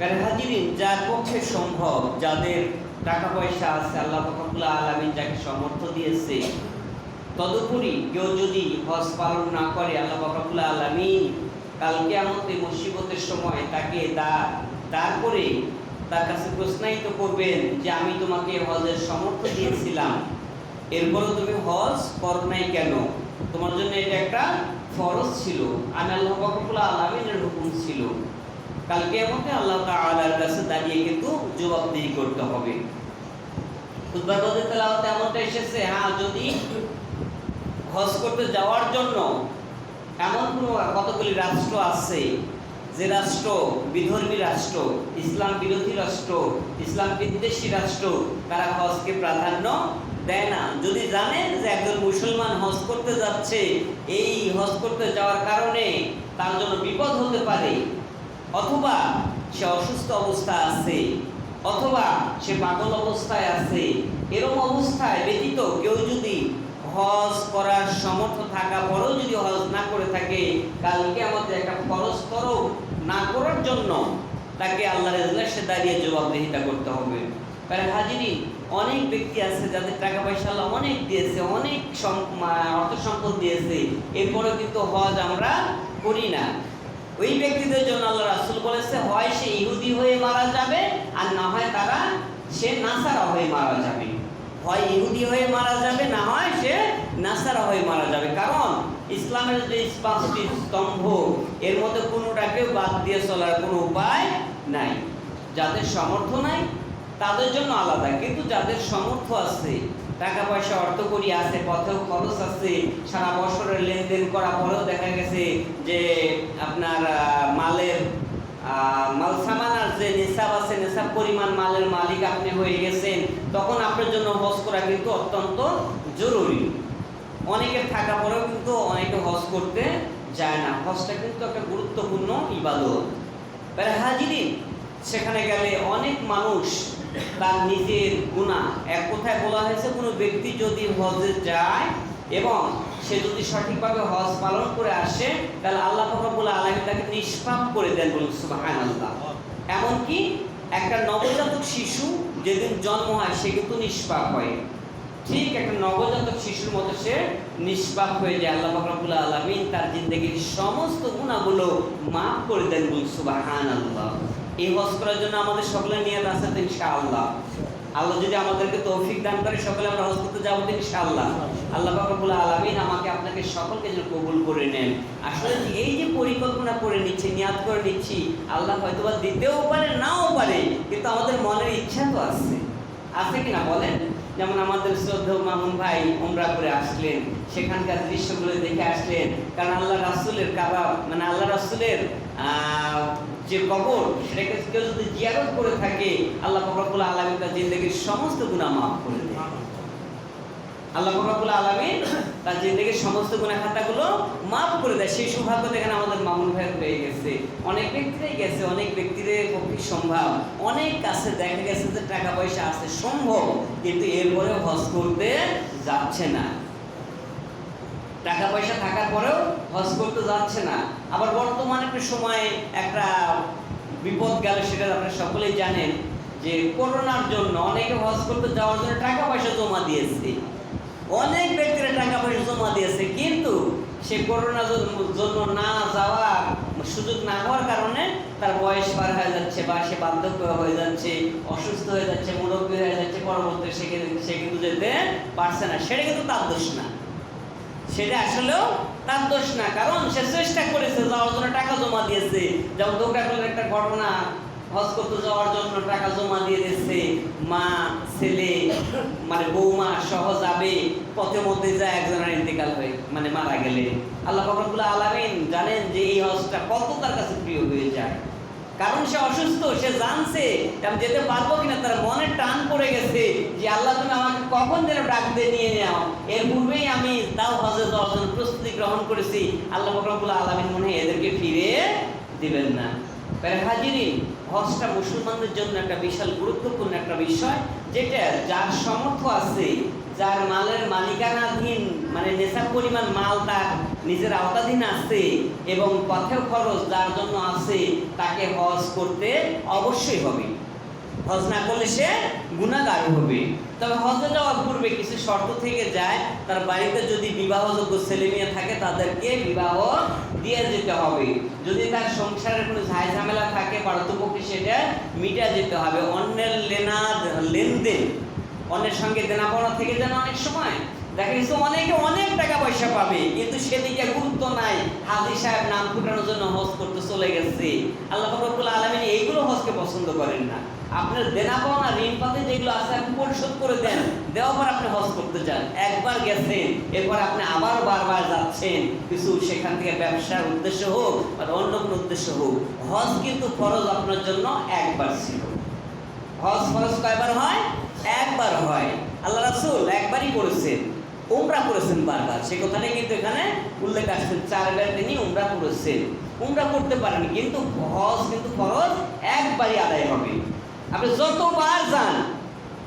কারণ হাজিরিন, যার পক্ষে সম্ভব, যাদের টাকা পয়সা আছে, আল্লাহ ফকরুল্লাহ আলমিন যাকে সমর্থ দিয়েছে, তদুপরি কেউ যদি হজ পালন না করে, আল্লাহ ফকরুল্লাহ আলমিন কালকে আমাদের মুসিবতের সময় তাকে দা তারপরে তার কাছে প্রশ্নায়িত করবেন যে, আমি তোমাকে হজের সমর্থ দিয়েছিলাম। এরপরও তুমি হজ করো নাই কেন? তোমার জন্য এটা একটা ফরজ ছিল। আমি আল্লাহ ফকরুল্লাহ আলমিনের হুকুম ছিল। কালকে আমাকে আল্লাহ তাআলার কাছে দাঁড়িয়ে কিন্তু জবাবদিহি করতে হবে। খুতবা গদের তেলাওয়াতে এমনটা এসেছে হ্যাঁ যদি হজ করতে যাওয়ার জন্য এমন কোনো কতগুলি রাষ্ট্র আছে যে রাষ্ট্র বিধর্মী রাষ্ট্র, ইসলাম বিরোধী রাষ্ট্র, ইসলাম বিদ্বেষী রাষ্ট্র, তারা হজকে প্রাধান্য দেয় না। যদি জানেন যে একজন মুসলমান হজ করতে যাচ্ছে, এই হজ করতে যাওয়ার কারণে তার জন্য বিপদ হতে পারে অথবা সে অসুস্থ অবস্থা আছে, অথবা সে পাগল অবস্থায় আছে, এরকম অবস্থায় ব্যতীত কেউ যদি হজ করার সমর্থ থাকা পরেও যদি হজ না করে থাকে, কালকে আমাদের একটা খরচ করো না করার জন্য তাকে আল্লাহ সে দাঁড়িয়ে জবাবদিহিতা করতে হবে। কারণ হাজিরি অনেক ব্যক্তি আছে যাদের টাকা পয়সা আল্লাহ অনেক দিয়েছে, অনেক অর্থ সম্পদ দিয়েছে, এরপরেও কিন্তু হজ আমরা করি না। ওই ব্যক্তিদের জন্য আল্লাহ রাসুল বলেছে, হয় সে ইহুদি হয়ে মারা যাবে, আর না হয় তারা সে নাসারা হয়ে মারা যাবে। হয় ইহুদি হয়ে মারা যাবে, না হয় সে নাসারা হয়ে মারা যাবে। কারণ ইসলামের যে পাঁচটি স্তম্ভ, এর মধ্যে কোনোটাকেও বাদ দিয়ে চলার কোনো উপায় নাই। যাদের সামর্থ্য নাই, তাদের জন্য আলাদা। কিন্তু যাদের সামর্থ্য আছে টাকা পয়সা অর্থ করি আছে, পথেও খরচ আছে, সারা বছরের লেনদেন করা পরেও দেখা গেছে যে আপনার মালের মাল সামানার যে নেশাব আছে নেশাব পরিমাণ মালের মালিক আপনি হয়ে গেছেন, তখন আপনার জন্য হজ করা কিন্তু অত্যন্ত জরুরি। অনেকের থাকা পরেও কিন্তু অনেকে হজ করতে যায় না। হজটা কিন্তু একটা গুরুত্বপূর্ণ ইবাদত। তাহলে হাজিরিন সেখানে গেলে অনেক মানুষ তার নিজের গুণা। এক কথায় বলা হয়েছে, কোনো ব্যক্তি যদি হজে যায় এবং সে যদি সঠিকভাবে হজ পালন করে আসে, তাহলে আল্লাহ ফকরবুল আলমী তাকে নিষ্পাপ করে দেন বলুন সুবাহান আল্লাহ এমনকি একটা নবজাতক শিশু যেদিন জন্ম হয়, সে কিন্তু নিষ্পাপ হয়। ঠিক একটা নবজাতক শিশুর মতো সে নিষ্পাপ হয়ে যায়। আল্লাহ ফকরবুল আলমিন তার জিন্দগির সমস্ত গুণাগুলো মাফ করে দেন বলুন সুবাহান আল্লাহ এই হজ করার জন্য আমাদের সকলের নিয়ত আছে ইনশাআল্লাহ। আল্লাহ যদি আমাদেরকে তৌফিক দান করে, সকলে আমরা হজ করতে যাব ইনশাআল্লাহ। আল্লাহ বাবুল আলমিন আমাকে আপনাকে সকলকে যেন কবুল করে নেন। আসলে এই যে পরিকল্পনা করে নিচ্ছি নিয়াদ করে নিচ্ছি, আল্লাহ হয়তো বা দিতেও পারে, নাও পারে, কিন্তু আমাদের মনের ইচ্ছা তো আছে। আছে কিনা বলেন? যেমন আমাদের শ্রদ্ধেয় মামুন ভাই উমরা করে আসলেন, সেখানকার দৃশ্যগুলো দেখে আসলেন। কারণ আল্লাহ রাসুলের কাবা মানে আল্লাহ রাসুলের যে কবর, সেটাকে কেউ যদি জিয়ারত করে থাকে, আল্লাহ ফকরবুল আলমীর জিন্দগির সমস্ত গুণা মাফ করে দেয় আল্লাহ ফকরবুল আলমী তার জিন্দগির সমস্ত গুণা খাতাগুলো মাফ করে দেয়। সেই সৌভাগ্য দেখেন আমাদের মামুন ভাইয়ের গেছে। অনেক ব্যক্তিরাই গেছে, অনেক ব্যক্তিদের পক্ষে সম্ভব। অনেক কাছে দেখা গেছে যে টাকা পয়সা সম্ভব। কিন্তু এরপরেও হজ করতে যাচ্ছে না। টাকা পয়সা থাকার পরেও হজ করতে যাচ্ছে না। আবার বর্তমানে একটা সময়ে একটা বিপদ গেল, সেটা আপনারা সকলেই জানেন যে করোনার জন্য অনেকে হজ করতে যাওয়ার জন্য টাকা পয়সা জমা দিয়েছে। অনেক ব্যক্তিরা টাকা পয়সা জমা দিয়েছে, কিন্তু সে করোনার জন্য না যাওয়া সুযোগ না হওয়ার কারণে তার বয়স পার হয়ে যাচ্ছে বা সে বার্ধক্য হয়ে যাচ্ছে, অসুস্থ হয়ে যাচ্ছে, মুরব্বী হয়ে যাচ্ছে, পরবর্তী সে কিন্তু- সে কিন্তু যেতে পারছে না। সেটা কিন্তু তার দোষ না। সেটা আসলেও তার দোষ না। কারণ সে চেষ্টা করেছে, যাওয়ার জন্য টাকা জমা দিয়েছে। যেমন দোকানের একটা ঘটনা হজ করতে যাওয়ার জন্য টাকা জমা দিয়ে দিয়েছে মা, ছেলে মানে বৌমা সহ যাবে, পথে মধ্যে যায় একজনের ইন্তেকাল হয়ে মানে মারা গেলে। আল্লাহ ফকরবুল্লাহ আলামিন জানেন যে এই হজটা কত তার কাছে প্রিয় হয়ে যায়। কারণ সে অসুস্থ, সে জানছে আমি যেতে পারব কিনা, তার মনে টান পড়ে গেছে যে আল্লাহ তুমি আমাকে কখন যেন ডাক দিয়ে নিয়ে নাও। এর পূর্বেই আমি তাও হজে জন্য প্রস্তুতি গ্রহণ করেছি। আল্লাহ ফকরবুল্লাহ আলামিন মনে হয় এদেরকে ফিরে দিবেন না। হাজিরি হজটা মুসলমানদের জন্য একটা বিশাল গুরুত্বপূর্ণ একটা বিষয়, যেটা যার সমর্থ আছে, যার মালের মালিকানাধীন মানে নেশার পরিমাণ মাল তার নিজের আওতাধীন আছে এবং পথেও খরচ যার জন্য আছে, তাকে হজ করতে অবশ্যই হবে। হজ না করলে সে গুণাগার হবে। তবে হজে যাওয়ার পূর্বে কিছু শর্ত থেকে যায়, তার বাড়িতে যদি বিবাহযোগ্য ছেলে মেয়ে থাকে, তাদেরকে বিবাহ দিয়ে যেতে হবে। যদি তার সংসারের কোনো ঝামেলা থাকে, পারতপক্ষে সেটা মিটা যেতে হবে। অন্যের লেনা, লেনদেন, অন্যের সঙ্গে দেনা পাওনা থেকে যেন অনেক সময় দেখা গেছে অনেকে অনেক টাকা পয়সা পাবে, কিন্তু সেদিকে গুরুত্ব নাই। হাজি সাহেব নাম ফুটানোর জন্য হজ করতে চলে গেছে। আল্লাহ রব্বুল আলমিন এইগুলো হজকে পছন্দ করেন না। আপনার দেনা পাওনা ঋণ পাতে যেগুলো আছে আপনি পরিশোধ করে দেন। দেওয়ার পর আপনি হজ করতে চান একবার গেছেন, এরপর আপনি আবার বারবার যাচ্ছেন। কিছু সেখান থেকে ব্যবসার উদ্দেশ্য হোক আর অন্য কোনো উদ্দেশ্য হোক, হজ কিন্তু ফরজ আপনার জন্য একবার ছিল। হজ ফরজ কয়বার হয়? একবার হয়। আল্লাহ রাসূল একবারই করেছেন। উমরা করেছেন বারবার। সে কথাটা কিন্তু এখানে উল্লেখ আসছেন চারবার তিনি উমরা করেছেন। উমরা করতে পারেন, কিন্তু হজ কিন্তু ফরজ একবারই আদায় হবে। আপনি যতবার যান,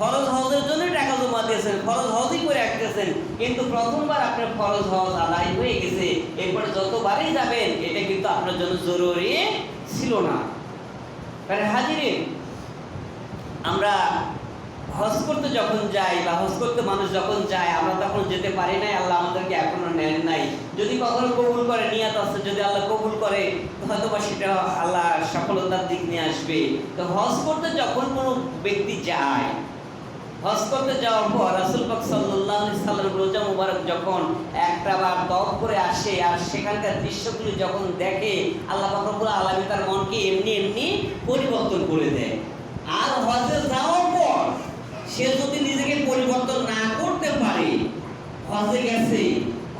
ফরজ হজের জন্য টাকা জমা দিয়েছেন, ফরজ হজই করে রাখতেছেন কিন্তু প্রথমবার আপনার ফরজ হজ আদায় হয়ে গেছে। এরপরে যতবারই যাবেন, এটা কিন্তু আপনার জন্য জরুরি ছিল না। হাজিরে আমরা হজ করতে যখন যাই বা হজ করতে মানুষ যখন যায়, আমরা তখন যেতে পারি নাই, আল্লাহ আমাদেরকে এখনও নেন নাই। যদি কখনো কবুল করে, নিয়াত আছে, যদি আল্লাহ কবুল করে হয়তো বা সেটা আল্লাহ সফলতার দিক নিয়ে আসবে। তো হজ করতে যখন কোনো ব্যক্তি যায়, হজ করতে যাওয়ার পর রাসুল পাক সাল্লাল্লাহু আলাইহি সাল্লাম রোজা মুবারক যখন একটা বার তপ করে আসে, আর সেখানকার দৃশ্যগুলি যখন দেখে, আল্লাহ পাক রব্বুল আলামিন তার মনকে এমনি এমনি পরিবর্তন করে দেয়। আর হজে সে যদি নিজেকে পরিবর্তন না করতে পারে, হজে গেছে।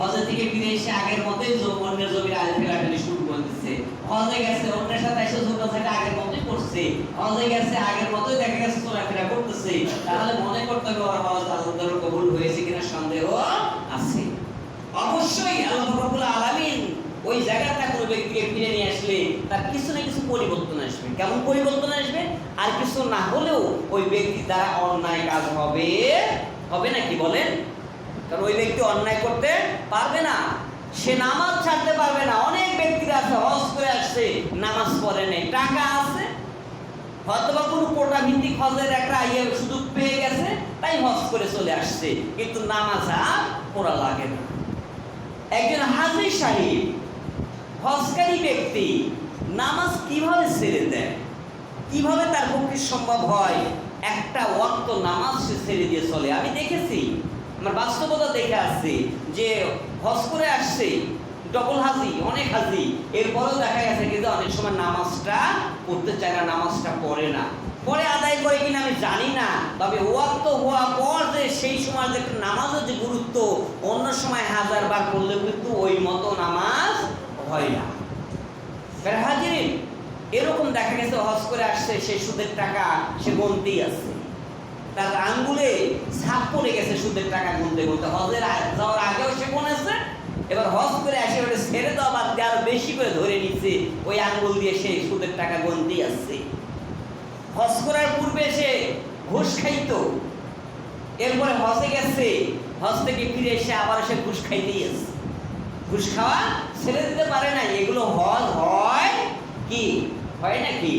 হজে থেকে ফিরে এসে আগের মতোই অন্যের জমির আল ফেলাফেলি শুরু করে দিচ্ছে। হজে গেছে, অন্যের সাথে এসে ঝোটা ঝাঁটা আগের মতোই করছে। হজে গেছে, আগের মতোই দেখা গেছে, চলাফেরা করতেছে। তাহলে মনে করতে হবে ওর হজ আল্লাহর কবুল হয়েছে কিনা সন্দেহ আছে। অবশ্যই আল্লাহ রাব্বুল আলামিন ওই জায়গাটা কোনো ব্যক্তিকে ফিরে নিয়ে আসলে তার কিছু না কিছু পরিবর্তন আসবে। কেমন পরিবর্তন আসবে? আর কিছু না হলেও ওই ব্যক্তি দ্বারা অন্যায় কাজ হবে। হবে নাকি বলেন? কারণ ওই ব্যক্তি অন্যায় করতে পারবে না। সে নামাজ ছাড়তে পারবে না। অনেক ব্যক্তিরা আছে, হজ করে আসছে, নামাজ পড়ে নেই। টাকা আছে হয়তো বা কোনো কোটা ভিত্তিক হজের একটা ইয়ে সুযোগ পেয়ে গেছে, তাই হজ করে চলে আসছে। কিন্তু নামাজ আর পড়া লাগে না। একজন হাজির সাহেব হজকারী ব্যক্তি নামাজ কীভাবে ছেড়ে দেয়? কীভাবে তার পক্ষে সম্ভব হয়? একটা ওয়াক্ত নামাজ সে ছেড়ে দিয়ে চলে। আমি দেখেছি, আমার বাস্তবতা দেখে আসছি যে হজ করে আসছে ডবল হাজি, অনেক হাজি। এরপরেও দেখা গেছে কিন্তু অনেক সময় নামাজটা পড়তে চায় না, নামাজটা পড়ে না। পরে আদায় করে কিনা আমি জানি না, তবে ওয়াক্ত হওয়ার পর যে সেই সময় যে নামাজের যে গুরুত্ব, অন্য সময় হাজার বার পড়লে কিন্তু ওই মতো নামাজ হয় না। হাজিরিন, এরকম দেখা গেছে, হজ করে আসছে, সে সুদের টাকা, সে গুনতেই আছে তার আঙ্গুলে ছাপ পড়ে গেছে সুদের টাকা গুনতে গুনতে। হজের যাওয়ার আগেও সে গুনেছে এবার হজ করে আসে ওটা ছেড়ে দেওয়া বাদ দিয়ে আরও বেশি করে ধরে নিচ্ছে। ওই আঙ্গুল দিয়ে সে সুদের টাকা গুনতেই আসছে। হজ করার পূর্বে সে ঘুষ খাইতো। এরপরে হজে গেছে, হজ থেকে ফিরে এসে আবার সে ঘুষ খাইতেই আসছে। ঘুষ খাওয়া ছেড়ে দিতে পারে না, এগুলো হজ হয় কি? হয় নাকি?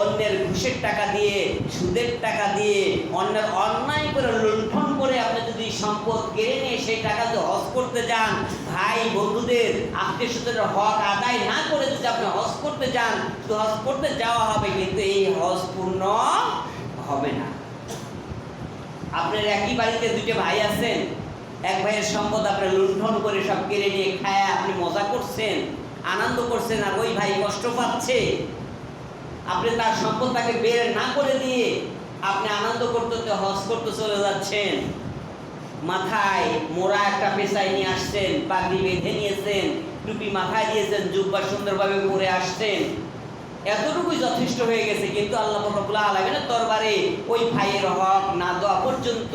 অন্যের ঘুষের টাকা দিয়ে, সুদের টাকা দিয়ে, অন্যের অন্যায় করে, লুণ্ঠন করে আপনি যদি সম্পদ কেড়ে নিয়ে সেই টাকা যদি হজ করতে যান, ভাই, বন্ধুদের আত্মীয় স্বজনের হক আদায় না করে যদি আপনি হজ করতে যান, তো হজ করতে যাওয়া হবে, কিন্তু এই হজ পূর্ণ হবে না। আপনার একই বাড়িতে দুটো ভাই আছেন? এক ভাইয়ের সম্পদ আপনি লুণ্ঠন করে সব কেড়ে নিয়ে খায় আপনি মজা করছেন, আনন্দ করছেন, আর ওই ভাই কষ্ট পাচ্ছে। আপনি তার সম্পদ তাকে বের না করে দিয়ে আপনি আনন্দ করতে হজ করতে চলে যাচ্ছেন। মাথায় মোড়া একটা পেশায় নিয়ে আসছেন, পাগড়ি বেঁধে নিয়েছেন, টুপি মাথায় দিয়েছেন, জুব্বা সুন্দরভাবে পরে আসছেন। এতটুকুই যথেষ্ট হয়ে গেছে, কিন্তু আল্লাহ রবুল্লাহ আলমিনের দরবারে ওই ভাইয়ের হক না দেওয়া পর্যন্ত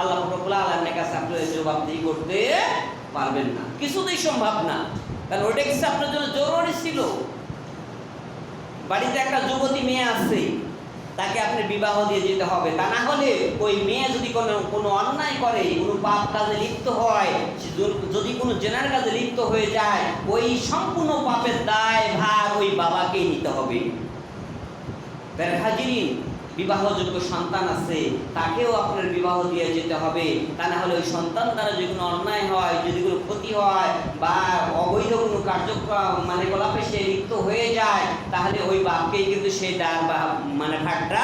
আল্লাহ রবুল্লাহ আলমের কাছে আপনি জবাবদিহি করতে পারবেন না। কিছুতেই সম্ভব না। কারণ ওইটা কিছু আপনার জন্য জরুরি ছিল। বাড়িতে একটা যুবতী মেয়ে আছে তাকে আপনি বিবাহ দিয়ে যেতে হবে। তা না হলে ওই মেয়ে যদি কোনো কোনো অন্যায় করে, কোনো পাপ কাজে লিপ্ত হয় যদি কোনো জেনার কাজে লিপ্ত হয়ে যায়, ওই সম্পূর্ণ পাপের দায় ভার ওই বাবাকেই নিতে হবে। হাজিরিন বিবাহযোগ্য সন্তান আছে, তাকেও আপনার বিবাহ দিয়ে যেতে হবে। তা না হলে ওই সন্তান দ্বারা যদি কোনো অন্যায় হয়, যদি কোনো ক্ষতি হয় বা অবৈধ কোনো কার্যক্রম মানে কলাপে সে লিপ্ত হয়ে যায়, তাহলে ওই বাপকেই কিন্তু সেই দার বা মানে ভাগটা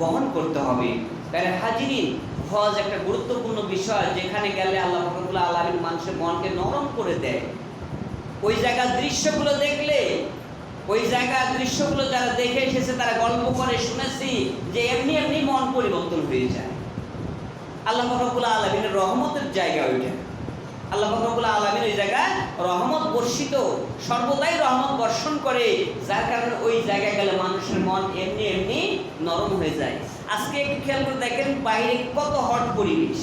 বহন করতে হবে। তার হাজিরিন হজ একটা গুরুত্বপূর্ণ বিষয়, যেখানে গেলে আল্লাহ রহমতুল্লাহ আলমীর মানুষের মনকে নরম করে দেয়। ওই জায়গার দৃশ্যগুলো দেখলে ওই জায়গার দৃশ্যগুলো যারা দেখে এসেছে, তারা গল্প করে শুনেছি যে এমনি এমনি মন পরিবর্তন হয়ে যায়। আল্লাহ ফখরুল্লাহ আলমিনের রহমতের জায়গা ওইটা। আল্লাহ ফখরুল্লাহ আলমিন ওই জায়গায় রহমত বর্ষিত, সর্বদাই রহমত বর্ষণ করে, যার কারণে ওই জায়গায় গেলে মানুষের মন এমনি এমনি নরম হয়ে যায়। আজকে একটু খেয়াল করে দেখেন, বাইরে কত হট পরিবেশ,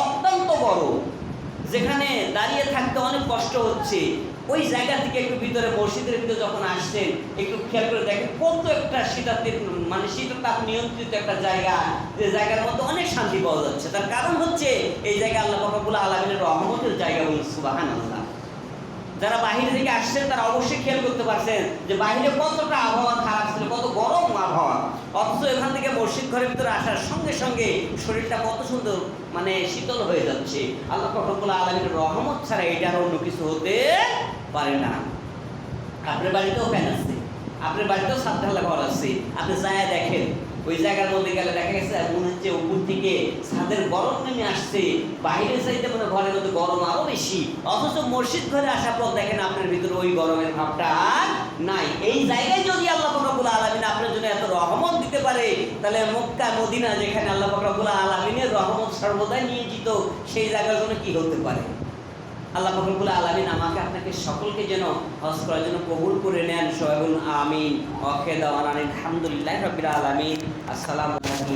অত্যন্ত বড় যেখানে দাঁড়িয়ে থাকতে অনেক কষ্ট হচ্ছে। ওই জায়গা থেকে একটু ভিতরে মসজিদের ভিতরে যখন আসছেন, একটু খেয়াল করে দেখেন কত একটা শীতার্থের মানে শীততাপ নিয়ন্ত্রিত একটা জায়গা, যে জায়গার মধ্যে অনেক শান্তি পাওয়া যাচ্ছে। তার কারণ হচ্ছে এই জায়গা আল্লাহ ফকরবুল্লাহ আলমিনের রহমতের জায়গা বলুন সুবাহান আল্লাহ যারা বাহিরে থেকে আসছেন, তারা অবশ্যই খেয়াল করতে পারছেন যে বাহিরে কতটা আবহাওয়া খারাপ ছিল, কত গরম আবহাওয়া। অথচ এখান থেকে মসজিদ ঘরের ভিতরে আসার সঙ্গে সঙ্গে শরীরটা কত সুন্দর মানে শীতল হয়ে যাচ্ছে। আল্লাহ ফকরবুল্লাহ আলমীর রহমত ছাড়া এটা আর অন্য কিছু হতে পারে না। আপনার বাড়িতেও ফ্যান আছে, আপনার বাড়িতেও সাত ঢালা ঘর আছে। আপনি যায় দেখেন, ওই জায়গার মধ্যে গেলে দেখা গেছে মনে হচ্ছে উপর থেকে ছাদের গরম নেমে আসছে। বাইরে চাইতে মানে ঘরের মধ্যে গরম আরও বেশি। অথচ মসজিদ ঘরে আসার পর দেখেন আপনার ভিতরে ওই গরমের ভাবটা আর নাই। এই জায়গায় যদি আল্লাহ ফকরবুল আলমিন আপনার জন্য এত রহমত দিতে পারে, তাহলে মক্কা, মদিনা যেখানে আল্লাহ ফকরবুল আলমিনের রহমত সর্বদাই নিয়োজিত, সেই জায়গার জন্য কি হতে পারে? আল্লাহ ফখরুল আলমিন আমাকে আপনাকে সকলকে যেন হজ করার জন্য কবুল করে নেন। সোহেবুল আমিন। অখেদ আলহামদুলিল্লাহ রবিল আলমিন। আসসালামু আলাইকুম।